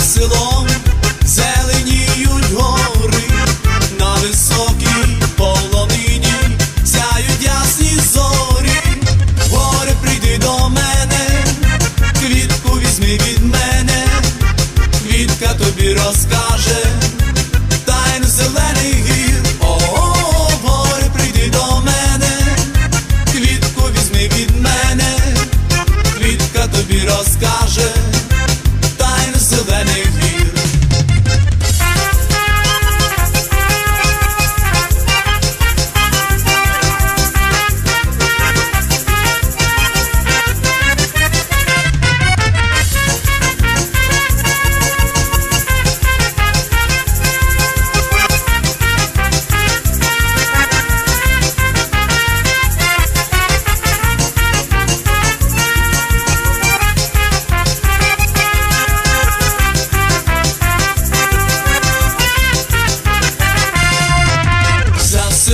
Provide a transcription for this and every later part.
селом зеленіють гори, на високій полонині сяють ясні зорі, горе прийди до мене, квітку візьми від мене, квітка тобі розкаже.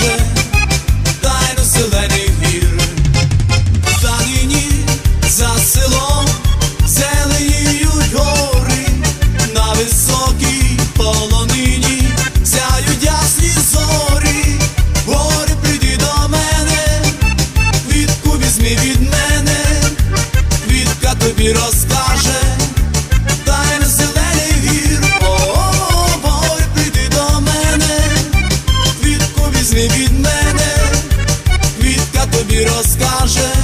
igreja, dai no silêncio. rozkaże